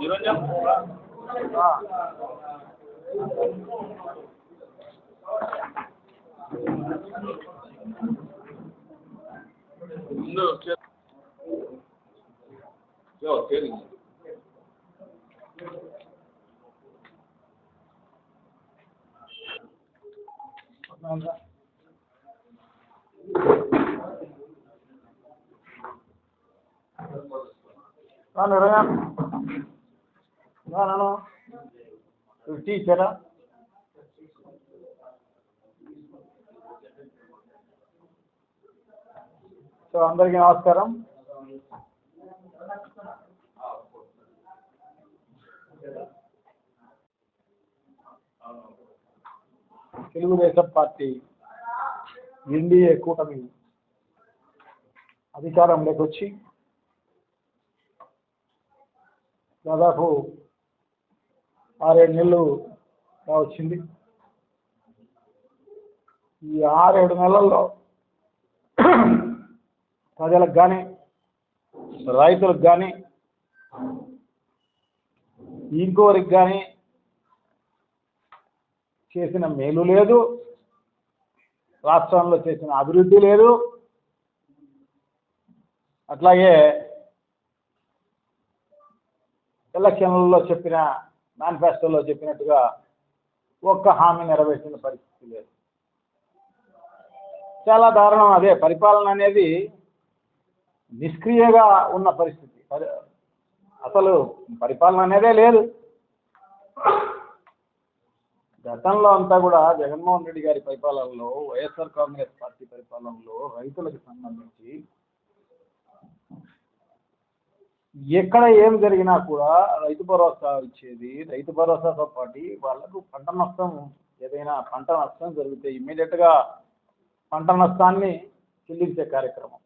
이런 장소가 근데 어째 야 어떻게 되냐 감사합니다. టీచరా so ¿eh? అందరికీ నమస్కారం. తెలుగుదేశం పార్టీ ఎన్డీఏ కూటమి అధికారంలోకి వచ్చి దాదాపు ఆరేడు నెలలు వచ్చింది ఈ ఆరేడు నెలల్లో ప్రజలకు కానీ రైతులకు కానీ ఇంకోరికి కానీ చేసిన మేలు లేదు. రాష్ట్రంలో చేసిన అభివృద్ధి లేదు. అట్లాగే ఎలక్షన్లలో చెప్పిన మేనిఫెస్టోలో చెప్పినట్టుగా ఒక్క హామీ నెరవేర్చిన పరిస్థితి లేదు. చాలా దారుణం అదే. పరిపాలన అనేది నిష్క్రియగా ఉన్న పరిస్థితి. పరి- అసలు పరిపాలన అనేదే లేదు. గతంలో అంతా కూడా జగన్మోహన్ రెడ్డి గారి పరిపాలనలో వైఎస్ఆర్ కాంగ్రెస్ పార్టీ పరిపాలనలో రైతులకు సంబంధించి ఎక్కడ ఏం జరిగినా కూడా రైతు భరోసా ఇచ్చేది రైతు భరోసాతో పాటు వాళ్ళకు పంట నష్టం ఏదైనా పంట నష్టం జరిగితే ఇమీడియట్గా పంట నష్టాన్ని చెల్లించే కార్యక్రమం.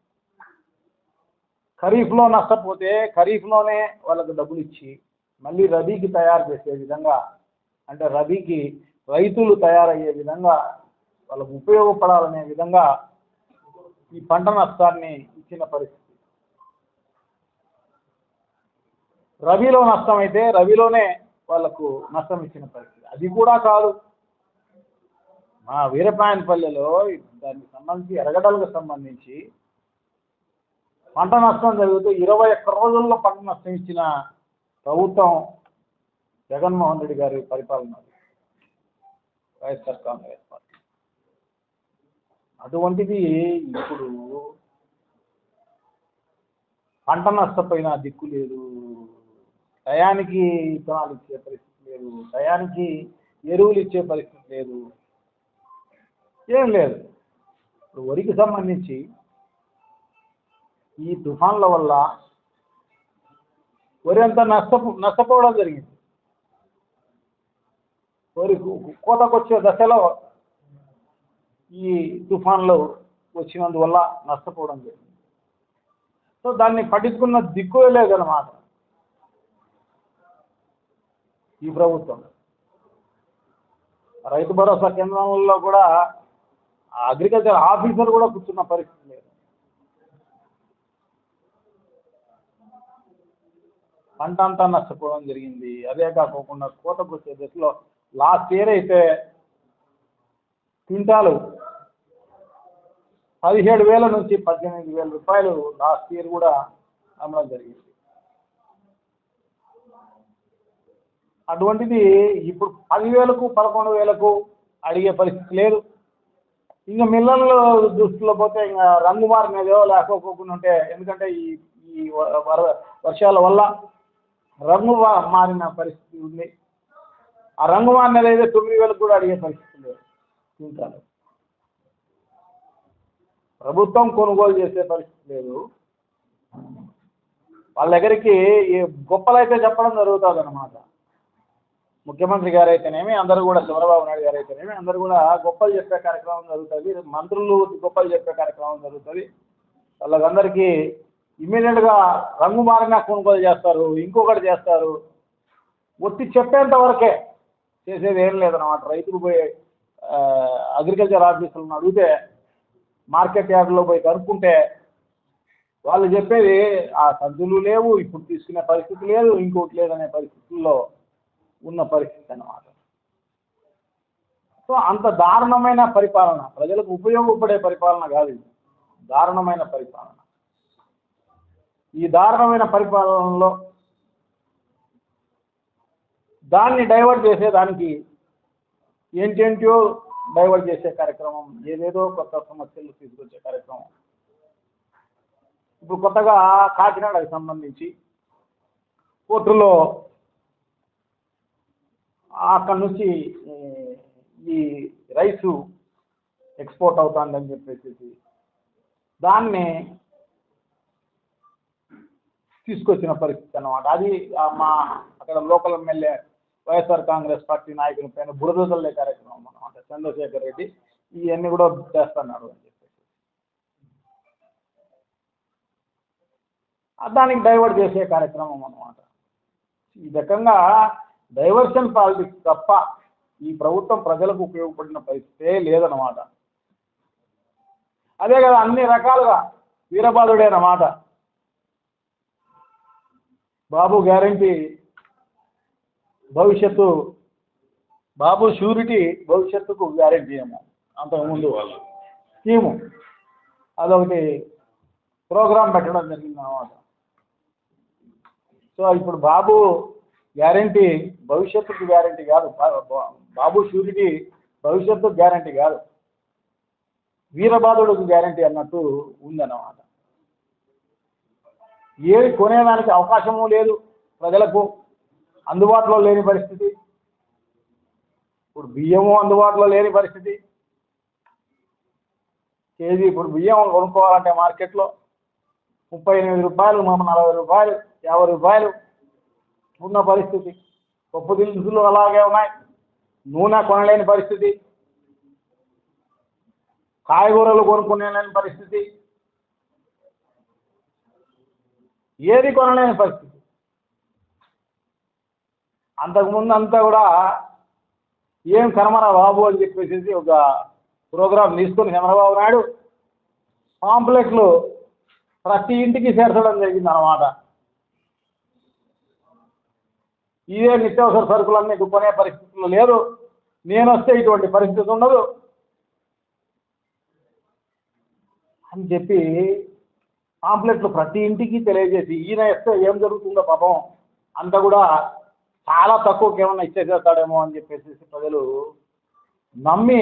ఖరీఫ్లో నష్టపోతే ఖరీఫ్లోనే వాళ్ళకు డబ్బులు ఇచ్చి మళ్ళీ రబీకి తయారు చేసే విధంగా అంటే రబీకి రైతులు తయారయ్యే విధంగా వాళ్ళకు ఉపయోగపడాలనే విధంగా ఈ పంట నష్టాన్ని ఇచ్చిన పరిస్థితి రవిలో నష్టమైతే రవిలోనే వాళ్ళకు నష్టం ఇచ్చిన పరిస్థితి. అది కూడా కాదు. మా వీరపాయనపల్లెలో దానికి సంబంధించి ఎరగడలకు సంబంధించి పంట నష్టం జరుగుతూ ఇరవై ఒక్క రోజుల్లో పంట నష్టం ఇచ్చిన ప్రభుత్వం జగన్మోహన్ రెడ్డి గారి పరిపాలన వైఎస్ఆర్ కాంగ్రెస్ పార్టీ. అటువంటిది ఇప్పుడు పంట నష్టపోయిన దిక్కు లేదు. టయానికి విత్తనాలు ఇచ్చే పరిస్థితి లేదు. టయానికి ఎరువులు ఇచ్చే పరిస్థితి లేదు. ఏం లేదు. ఇప్పుడు వరికి సంబంధించి ఈ తుఫాన్ల వల్ల వరి అంతా నష్టపో నష్టపోవడం జరిగింది. వరి కోతకొచ్చే దశలో ఈ తుఫాన్లు వచ్చినందువల్ల నష్టపోవడం జరిగింది. సో దాన్ని పట్టించుకున్న దిక్కు లేదన్నమాట. ఈ ప్రభుత్వం. రైతు భరోసా కేంద్రంలో కూడా అగ్రికల్చర్ ఆఫీసర్ కూడా కూర్చున్న పరిస్థితి లేదు. పంట అంతా నష్టపోవడం జరిగింది. అదే కాకోకుండా కోతకు వచ్చే దశలో లాస్ట్ ఇయర్ అయితే క్వింటాలు పదిహేడు వేల నుంచి పద్దెనిమిది వేల రూపాయలు లాస్ట్ ఇయర్ కూడా అమ్మడం జరిగింది. అటువంటిది ఇప్పుడు పదివేలకు పదకొండు వేలకు అడిగే పరిస్థితి లేదు. ఇంకా మిల్లర్ల దృష్టిలో పోతే ఇంకా రంగు మారినదో లేకపోకుండా ఉంటే ఎందుకంటే ఈ ఈ వ- వర- వర్షాల వల్ల రంగు మారిన పరిస్థితి ఉంది. ఆ రంగు మారినది అయితే తొమ్మిది వేలకు కూడా అడిగే పరిస్థితి లేదు. క్వింటాలు ప్రభుత్వం కొనుగోలు చేసే పరిస్థితి లేదు. వాళ్ళ దగ్గరికి గొప్పలైతే చెప్పడం జరుగుతుంది అన్నమాట ముఖ్యమంత్రి గారు అయితేనేమి అందరూ కూడా చంద్రబాబు నాయుడు గారు అయితేనేమి అందరూ కూడా గొప్పలు చెప్పే కార్యక్రమం జరుగుతుంది మంత్రులు గొప్పలు చెప్పే కార్యక్రమం జరుగుతుంది. వాళ్ళందరికీ ఇమీడియట్గా రంగు మారిన కొనుగోలు చేస్తారు ఇంకొకటి చేస్తారు. ఒత్తి చెప్పేంత వరకే చేసేది ఏం లేదన్నమాట. రైతులు పోయి అగ్రికల్చర్ ఆఫీసులను అడిగితే మార్కెట్ యార్డ్లో పోయి కనుక్కుంటే వాళ్ళు చెప్పేది ఆ సద్దులు లేవు ఇప్పుడు తీసుకునే పరిస్థితి లేదు ఇంకోటి లేదనే పరిస్థితుల్లో ఉన్న పరిస్థితి అన్నమాట. సో అంత దారుణమైన పరిపాలన ప్రజలకు ఉపయోగపడే పరిపాలన కాదు ఇది. దారుణమైన పరిపాలన. ఈ దారుణమైన పరిపాలనలో దాన్ని డైవర్ట్ చేసేదానికి ఏంటేంటో డైవర్ట్ చేసే కార్యక్రమం ఏదేదో కొత్త సమస్యలు తీసుకొచ్చే కార్యక్రమం. ఇప్పుడు కొత్తగా కాకినాడకు సంబంధించి కోర్టులో అక్కడ నుంచి ఈ, రైసు ఎక్స్పోర్ట్ అవుతుందని చెప్పేసి దాన్ని తీసుకొచ్చిన పరిస్థితి అన్నమాట. అది మా అక్కడ local MLA YSR Congress party నాయకుని పైన బురదల్లే కార్యక్రమం అనమాట చంద్రశేఖర్ రెడ్డి ఇవన్నీ కూడా చేస్తున్నాడు అని చెప్పేసి. దానికి డైవర్ట్ చేసే కార్యక్రమం అనమాట ఈ రకంగా డైవర్షన్ పాలిటిక్స్ తప్ప ఈ ప్రభుత్వం ప్రజలకు ఉపయోగపడిన పరిస్థితే లేదన్నమాట. అదే కదా అన్ని రకాలుగా వీరబాదుడే అన్నమాట. బాబు గ్యారంటీ భవిష్యత్తు బాబు షూరిటీ భవిష్యత్తుకు గ్యారంటీ ఏమో అంతకుముందు. స్కీము. అదొకటి ప్రోగ్రాం పెట్టడం జరిగింది అన్నమాట సో ఇప్పుడు బాబు గ్యారంటీ భవిష్యత్తుకు గ్యారంటీ కాదు. బాబు షూరిటీ భవిష్యత్తు గ్యారంటీ కాదు. వీరబాధుడికి గ్యారంటీ అన్నట్టు ఉందన్నమాట. ఏది కొనేదానికి అవకాశము లేదు ప్రజలకు అందుబాటులో లేని పరిస్థితి. ఇప్పుడు బియ్యము అందుబాటులో లేని పరిస్థితి. కేజీ ఇప్పుడు బియ్యం కొనుక్కోవాలంటే మార్కెట్లో ముప్పై ఎనిమిది రూపాయలు మా నలభై రూపాయలు యాభై రూపాయలు ఉన్న పరిస్థితి. పప్పు దినుసులు అలాగే ఉన్నాయి. నూనె కొనలేని పరిస్థితి. కాయగూరలు కొనుక్కునేలేని పరిస్థితి. ఏది కొనలేని పరిస్థితి. అంతకుముందు అంతా కూడా ఏం కర్మరా బాబు అని చెప్పేసి ఒక ప్రోగ్రాం తీసుకొని చంద్రబాబు నాయుడు పాంప్లెట్లు ప్రతి ఇంటికి చేర్చడం జరిగింది అన్నమాట ఇదే నిత్యావసర సరుకులన్నీ కొనే పరిస్థితులు లేదు నేను వస్తే ఇటువంటి పరిస్థితి ఉండదు. అని చెప్పి పాంప్లెట్లు ప్రతి ఇంటికి తెలియజేసి ఈయన ఇస్తే ఏం జరుగుతుందో పాపం అంత కూడా చాలా తక్కువకి ఏమన్నా ఇచ్చేసేస్తాడేమో అని చెప్పేసి ప్రజలు నమ్మి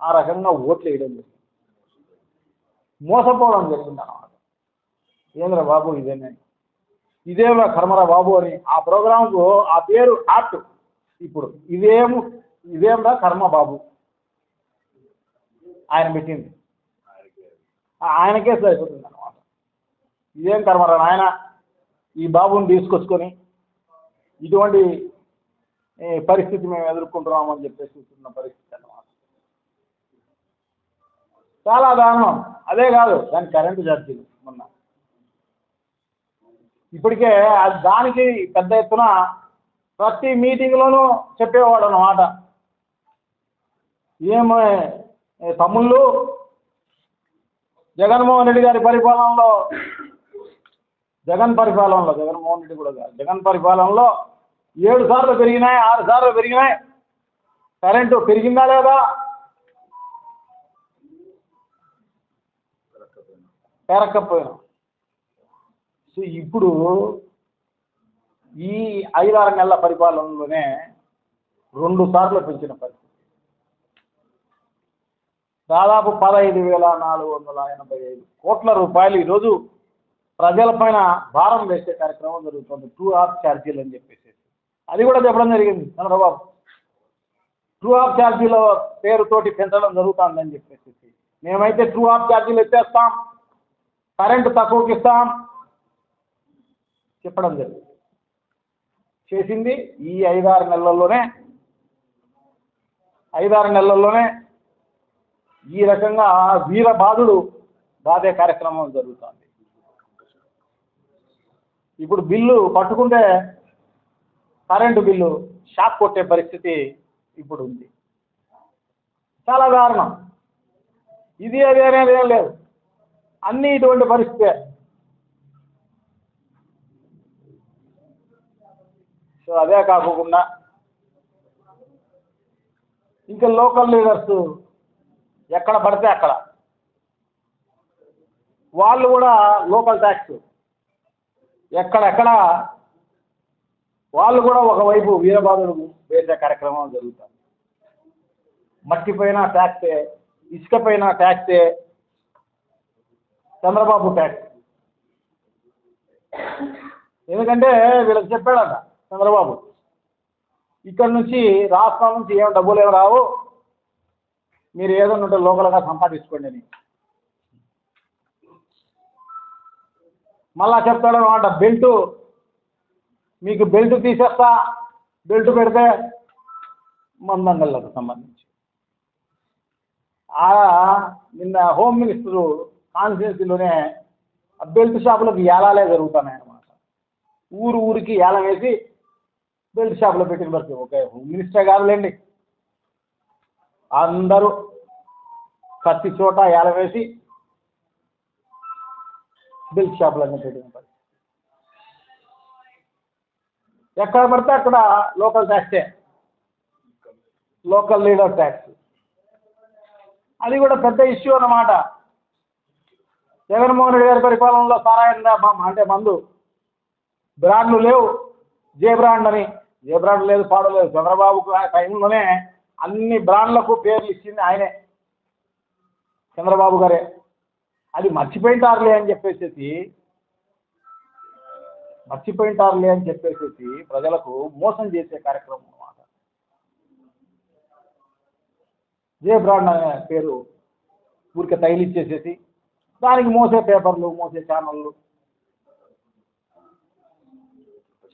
ఆ రకంగా ఓట్లు వేయడం జరిగింది. మోసపోవడం జరిగింది అన్నమాట ఏంద్ర బాబు ఇదేనే ఇదేమో కర్మరా బాబు అని ఆ ప్రోగ్రాంకు ఆ పేరు ఆర్ట్ ఇప్పుడు ఇదేము ఇదేంరా కర్మ బాబు? ఆయన పెట్టింది. ఆ- ఆయనకే సరిపోతుంది అనమాట ఇదేం కర్మరా నాయన? ఈ బాబుని తీసుకొచ్చుకొని ఇటువంటి పరిస్థితి మేము ఎదుర్కొంటున్నామని చెప్పేసి ఉన్న పరిస్థితి అన్నమాట. చాలా దారుణం. అదే కాదు దాని కరెంటు ఛార్జీలు మొన్న. ఇప్పటికే అది దానికి పెద్ద ఎత్తున ప్రతి మీటింగ్లోనూ చెప్పేవాడు అన్నమాట. ఏమో తమ్ముళ్ళు జగన్మోహన్ రెడ్డి గారి పరిపాలనలో జగన్ పరిపాలనలో జగన్మోహన్ రెడ్డి కూడా కాదు జగన్ పరిపాలనలో ఏడు సార్లు పెరిగినాయి ఆరు సార్లు పెరిగినాయి. కరెంటు పెరిగిందా లేదా? పెరక్కపోయినా. సో ఇప్పుడు ఈ ఐదారు నెలల పరిపాలనలోనే రెండు సార్లు పెంచిన పరిస్థితి. దాదాపు పదహైదు వేల నాలుగు వందల ఎనభై ఐదు కోట్ల రూపాయలు ఈరోజు ప్రజలపైన భారం వేసే కార్యక్రమం జరుగుతుంది టూ ఆఫ్ ఛార్జీలు అని చెప్పేసి. అది కూడా చెప్పడం జరిగింది చంద్రబాబు. టూ ఆఫ్ ఛార్జీల పేరుతోటి పెంచడం జరుగుతుందని చెప్పేసి. మేమైతే టూ ఆఫ్ ఛార్జీలు ఎత్తేస్తాం కరెంటు తక్కువకి ఇస్తాం చెప్పడం జరిగింది. చేసింది ఈ ఐదారు నెలల్లోనే ఐదారు నెలల్లోనే ఈ రకంగా వీరబాధుడు బాధే కార్యక్రమం జరుగుతుంది. ఇప్పుడు బిల్లు పట్టుకుంటే కరెంటు బిల్లు షాక్ కొట్టే పరిస్థితి ఇప్పుడు ఉంది. చాలా దారుణం. ఇది అది అనేది ఏం లేదు. అన్నీ ఇటువంటి పరిస్థితే సో అదే కాకుండా ఇంకా లోకల్ లీడర్స్ ఎక్కడ పడితే అక్కడ. వాళ్ళు కూడా లోకల్ ట్యాక్స్. ఎక్కడెక్కడ వాళ్ళు కూడా ఒకవైపు వీరబాదుడు వేసే కార్యక్రమం జరుగుతారు మట్టి పైన ట్యాక్సే ఇసుక పైన ట్యాక్సే చంద్రబాబు ట్యాక్స్. ఎందుకంటే వీళ్ళకి చెప్పాడట చంద్రబాబు. ఇక్కడ నుంచి రాష్ట్రం నుంచి ఏం డబ్బులు ఏమి రావు. మీరు ఏదైనా ఉంటే లోకల్గా సంపాదించుకోండి అని. మళ్ళా చెప్తాడు అనమాట బెల్ట్. మీకు బెల్ట్ తీసేస్తా. బెల్ట్ పెడితే మందంగళ్ళకు సంబంధించి. ఆ నిన్న హోమ్ మినిస్టరు కాన్స్టిట్యున్సీలోనే బెల్ట్ షాపులకు ఏలాలే జరుగుతున్నాయి అన్నమాట ఊరు ఊరికి ఏలం వేసి బెల్ట్ షాప్లో పెట్టిన వరకు ఓకే హోమ్ మినిస్టర్ కాదులేండి. అందరూ ప్రతి చోట ఏలం వేసి బెల్ట్ షాపులన్నీ పెట్టిన ఎక్కడ పడితే అక్కడ లోకల్ ట్యాక్సే. Local leader tax. అది కూడా పెద్ద ఇష్యూ అన్నమాట. జగన్మోహన్ రెడ్డి గారి పరిపాలనలో సారాయణ అంటే మందు. బ్రాండ్లు లేవు. జే బ్రాండ్ అని జే బ్రాండ్ లేదు పాడు లేదు. చంద్రబాబుకు ఆ టైంలోనే అన్ని బ్రాండ్లకు పేర్లు ఇచ్చింది ఆయనే. చంద్రబాబు గారే. అది మర్చిపోయింటారులే అని చెప్పేసి మర్చిపోయింటారులే అని చెప్పేసి ప్రజలకు మోసం చేసే కార్యక్రమం అన్నమాట. జే బ్రాండ్ అనే పేరు ఊరికే తగిలిచ్చేసేసి దానికి మోసే పేపర్లు మోసే ఛానళ్ళు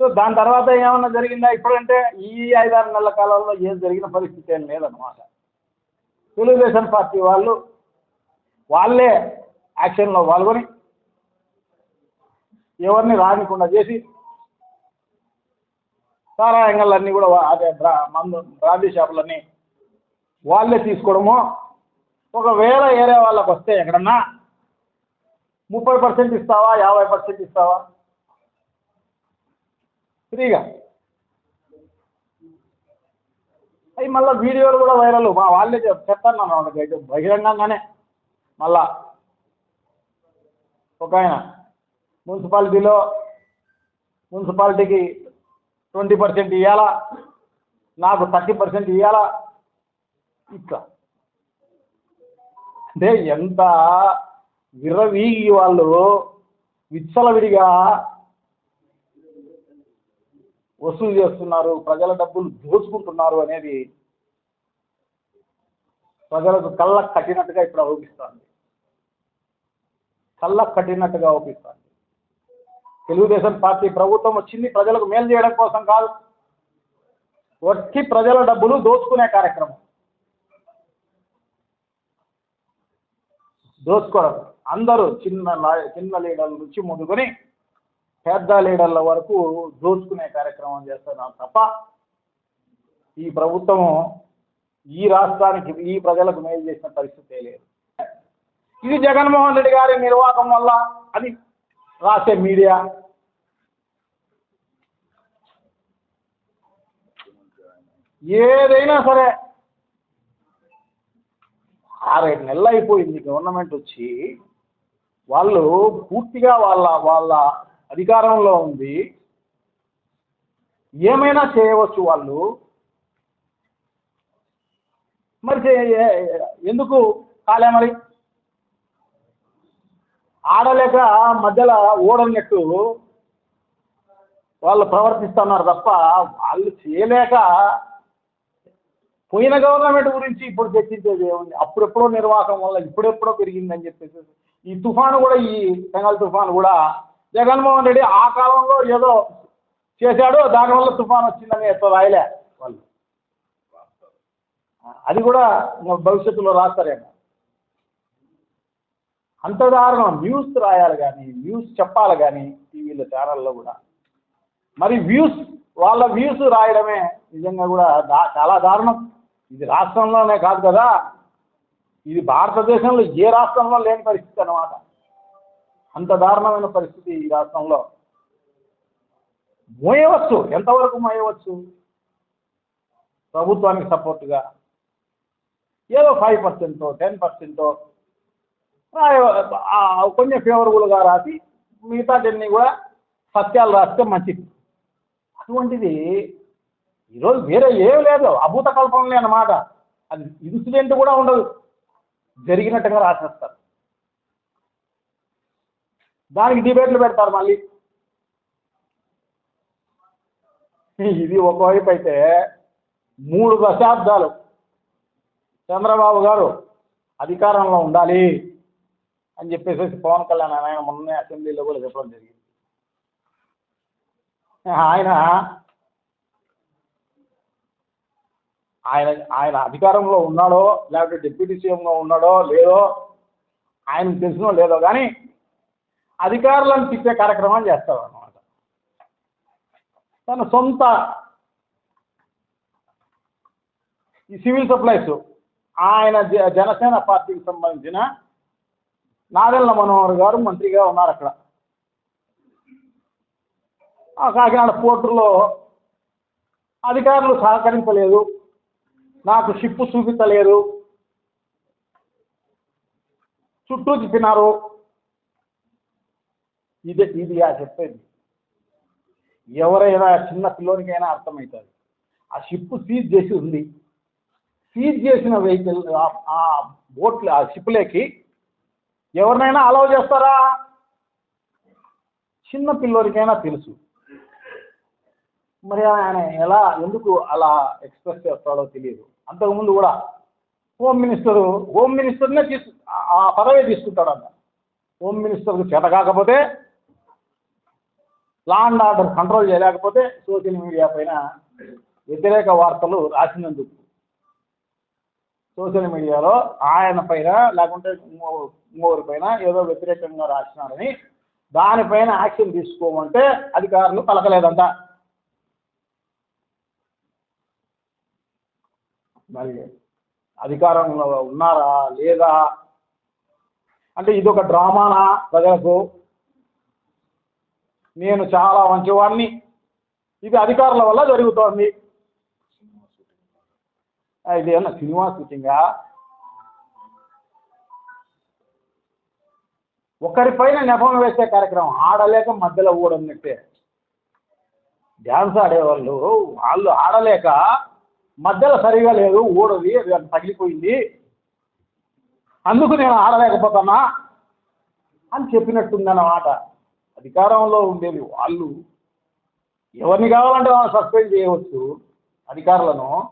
సో దాని తర్వాత ఏమన్నా జరిగిందా? ఇప్పుడంటే ఈ ఐదారు నెలల కాలంలో ఏం జరిగిన పరిస్థితి ఏం లేదన్నమాట. తెలుగుదేశం పార్టీ వాళ్ళు వాళ్ళే యాక్షన్లో పాల్గొని ఎవరిని రానికుండా చేసి సారా కూడా అదే బ్రా మందు బ్రాండీ షాపులన్నీ వాళ్ళే తీసుకోవడము. ఒకవేళ ఏరే వాళ్ళకి వస్తే ఎక్కడన్నా ముప్పై పర్సెంట్ ఇస్తావా? యాభై పర్సెంట్ ఇస్తావా? ఫ్రీగా. అవి మళ్ళీ వీడియోలు కూడా వైరల్. మా వాళ్ళే చెప్తాను నన్ను వాళ్ళకి అయితే బహిరంగంగానే. మళ్ళా ఒక ఆయన మున్సిపాలిటీలో మున్సిపాలిటీకి ట్వంటీ పర్సెంట్ ఇవ్వాలా నాకు థర్టీ పర్సెంట్ ఇవ్వాలా ఇట్లా. అంటే ఎంత విర్రవీగి వాళ్ళు విచ్చలవిడిగా వసూలు చేస్తున్నారు ప్రజల డబ్బులు దోచుకుంటున్నారు అనేది ప్రజలకు కళ్ళకు కట్టినట్టుగా ఇప్పుడు అవుపిస్తుంది కళ్ళకు కట్టినట్టుగా అవుపిస్తుంది తెలుగుదేశం పార్టీ ప్రభుత్వం వచ్చింది ప్రజలకు మేలు చేయడం కోసం కాదు. వచ్చి ప్రజల డబ్బులు దోచుకునే కార్యక్రమం. దోచుకోవడం. అందరూ చిన్న చిన్న లీడర్ల నుంచి ముందుకొని పెద్ద లీడర్ల వరకు దోచుకునే కార్యక్రమం చేస్తున్నారు తప్ప ఈ ప్రభుత్వం ఈ రాష్ట్రానికి ఈ ప్రజలకు మేలు చేసిన పరిస్థితే లేదు. ఇది జగన్మోహన్ రెడ్డి గారి నిర్వాహకం వల్ల అది రాసే మీడియా. ఏదైనా సరే ఆరేడు నెలలు అయిపోయింది గవర్నమెంట్ వచ్చి వాళ్ళు పూర్తిగా వాళ్ళ వాళ్ళ అధికారంలో ఉంది. ఏమైనా చేయవచ్చు వాళ్ళు? మరి ఎందుకు కాలే మరి? ఆడలేక మధ్యలో ఓడనట్టు వాళ్ళు ప్రవర్తిస్తున్నారు తప్ప వాళ్ళు చేయలేక పోయిన గవర్నమెంట్ గురించి ఇప్పుడు చర్చించేది ఏముంది? అప్పుడెప్పుడో నిర్వాహకం వల్ల ఇప్పుడెప్పుడో పెరిగిందని చెప్పేసి ఈ తుఫాను కూడా ఈ బెంగాల్ తుఫాను కూడా జగన్మోహన్ రెడ్డి ఆ కాలంలో ఏదో చేశాడు దానివల్ల తుఫాన్ వచ్చిందని ఎట్లా రాయలే వాళ్ళు. అది కూడా భవిష్యత్తులో రాస్తారేమో. అంత దారుణం న్యూస్ రాయాలి కానీ న్యూస్ చెప్పాలి కానీ టీవీలో ఛానల్లో కూడా. మరి వ్యూస్ వాళ్ళ వ్యూస్ రాయడమే నిజంగా కూడా దా చాలా దారుణం. ఇది రాష్ట్రంలోనే కాదు కదా. ఇది భారతదేశంలో ఏ రాష్ట్రంలో లేని పరిస్థితి అన్నమాట. అంత దారుణమైన పరిస్థితి ఈ రాష్ట్రంలో. మోయవచ్చు ఎంతవరకు మోయవచ్చు? ప్రభుత్వానికి సపోర్ట్గా ఏదో ఫైవ్ పర్సెంటో టెన్ పర్సెంటో కొంచెం ఫేవరబుల్గా రాసి మిగతాటన్నీ కూడా సత్యాలు రాస్తే మంచిది. అటువంటిది ఈరోజు వేరే ఏం లేదు అభూత కల్పనలే అన్నమాట. అది ఇన్సిడెంట్ కూడా ఉండదు. జరిగినట్టుగా రాసేస్తారు. దానికి డిబేట్లు పెడతారు మళ్ళీ. ఇది ఒకవైపు అయితే మూడు దశాబ్దాలు చంద్రబాబు గారు అధికారంలో ఉండాలి అని చెప్పేసి పవన్ కళ్యాణ్ ఆయన మొన్నే అసెంబ్లీలో కూడా చెప్పడం జరిగింది. ఆయన ఆయన ఆయన అధికారంలో ఉన్నాడో లేకపోతే డిప్యూటీ సీఎంగా ఉన్నాడో లేదో ఆయనకు తెలిసినో లేదో కానీ అధికారులను తిప్పే కార్యక్రమం చేస్తారు అన్నమాట తన సొంత ఈ సివిల్ సప్లైస్ ఆయన జ- జనసేన పార్టీకి సంబంధించిన నాదెళ్ళ మనోహర్ గారు మంత్రిగా ఉన్నారు అక్కడ. కాకినాడ పోర్టులో అధికారులు సహకరించలేదు నాకు షిప్పు చూపించలేదు చుట్టూ తిప్పినారు. ఇది ఇది ఆ చెప్పేది. ఎవరైనా చిన్న పిల్లోనికైనా అర్థమవుతుంది ఆ షిప్ సీజ్ చేసి ఉంది. సీజ్ చేసిన వెహికల్ ఆ- ఆ బోట్లు ఆ షిప్లేకి ఎవరినైనా అలౌ చేస్తారా? చిన్న పిల్లోనికైనా తెలుసు. మరి ఆయన ఎలా ఎందుకు అలా ఎక్స్ప్రెస్ చేస్తాడో తెలియదు. అంతకుముందు కూడా హోమ్ మినిస్టరు హోమ్ మినిస్టర్నే తీసు ఆ- ఆ పదవి తీసుకుంటాడంట హోమ్ మినిస్టర్కు చేత కాకపోతే లా అండ్ ఆర్డర్ కంట్రోల్ చేయలేకపోతే సోషల్ మీడియా పైన వ్యతిరేక వార్తలు రాసినందుకు. సోషల్ మీడియాలో ఆయన పైన లేకుంటే ఇంకో ఇంకొకరి పైన ఏదో వ్యతిరేకంగా రాసినారని దానిపైన యాక్షన్ తీసుకోమంటే అధికారులు పలకలేదంట. మరి అధికారంలో ఉన్నారా లేదా? అంటే ఇదొక డ్రామానా ప్రజలకు? నేను చాలా మంచివాడిని ఇది అధికారుల వల్ల జరుగుతోంది. ఇది ఏమన్నా సినిమా షూటింగా? ఒకరిపైన నెపం వేసే కార్యక్రమం ఆడలేక మధ్యలో ఊడన్నట్టే. డ్యాన్స్ ఆడేవాళ్ళు వాళ్ళు ఆడలేక మధ్యలో సరిగా లేదు ఊడది అది అంత తగిలిపోయింది. అందుకు నేను ఆడలేకపోతున్నా అని చెప్పినట్టుందన్నమాట. అధికారంలో ఉండేది వాళ్ళు. ఎవరిని కావాలంటే వాళ్ళని సస్పెండ్ చేయవచ్చు అధికారులను.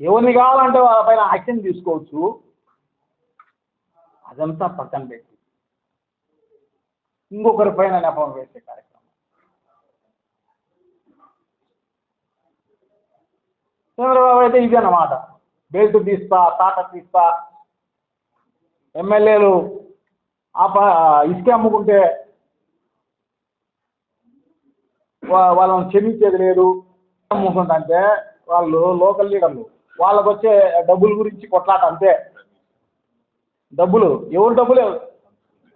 ఎవరిని కావాలంటే వాళ్ళపైన యాక్షన్ తీసుకోవచ్చు. అదంతా పక్కన పెట్టి. ఇంకొకరి పైన నెపం వేసే కార్యక్రమం. చంద్రబాబు అయితే ఇది అన్నమాట బెల్ట్ తీస్తా తాట తీస్తా. ఎమ్మెల్యేలు ఆప ఇసుక అమ్ముకుంటే వా- వాళ్ళని క్షమించేది లేదు. అమ్ముకుంటే వాళ్ళు లోకల్ లీడర్లు. వాళ్ళకు వచ్చే డబ్బుల గురించి కొట్లాట అంతే. డబ్బులు ఎవరు డబ్బులు?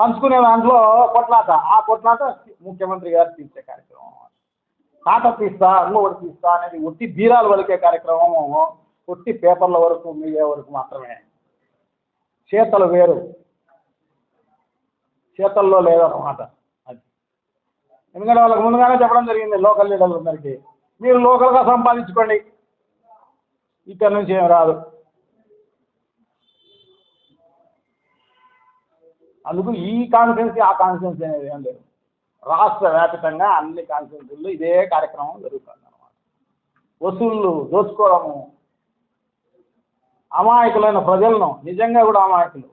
పంచుకునే దాంట్లో కొట్లాట. ఆ కొట్లాట ముఖ్యమంత్రి గారు తీర్చే కార్యక్రమం. తాట తీస్తా ఇంకొకటి తీస్తా అనేది ఒట్టి బీరాలు వలికే కార్యక్రమం. ఒట్టి పేపర్ల వరకు మీడియా వరకు మాత్రమే. చేతలు వేరు. చేతల్లో లేదన్నమాట అది. ఎందుకంటే వాళ్ళకి ముందుగానే చెప్పడం జరిగింది లోకల్ లీడర్లందరికీ మీరు లోకల్గా సంపాదించుకోండి. ఇక్కడ నుంచి ఏం రాదు. అందుకు ఈ కాన్ఫరెన్స్ ఆ కాన్ఫరెన్స్ అనేది ఏం లేదు. రాష్ట్ర వ్యాప్తంగా అన్ని కాన్ఫరెన్సుల్లో ఇదే కార్యక్రమం జరుగుతుంది అన్నమాట వసూళ్ళు దోచుకోవడము అమాయకులైన ప్రజలను నిజంగా కూడా అమాయకులు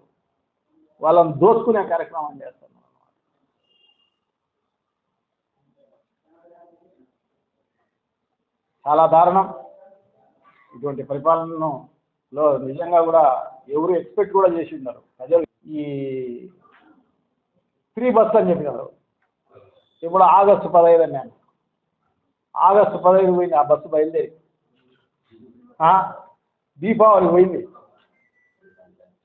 వాళ్ళని దోచుకునే కార్యక్రమం చేస్తున్నారు చాలా దారుణం. ఇటువంటి పరిపాలనను లో నిజంగా కూడా ఎవరు ఎక్స్పెక్ట్ కూడా చేసి ఉన్నారు ప్రజలు ఈ ఫ్రీ బస్ అని చెప్పినారు ఇప్పుడు ఆగస్టు పదహైదు అని నేను ఆగస్టు పదహైదు పోయింది ఆ బస్సు బయలుదేరి. దీపావళి పోయింది.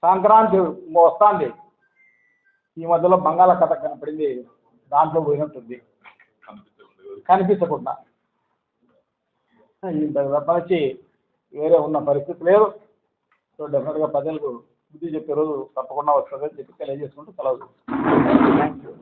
సంక్రాంతి వస్తుంది. ఈ మధ్యలో బంగాళాఖాత కనపడింది దాంట్లో పోయినట్టుంది కనిపించకుండా. ఇంత తప్పనిచ్చి వేరే ఉన్న పరిస్థితి లేదు. సో డెఫినెట్గా ప్రజలకు బుద్ధి చెప్పే రోజు తప్పకుండా వస్తుందని చెప్పి తెలియజేసుకుంటూ సెలవు థ్యాంక్ యూ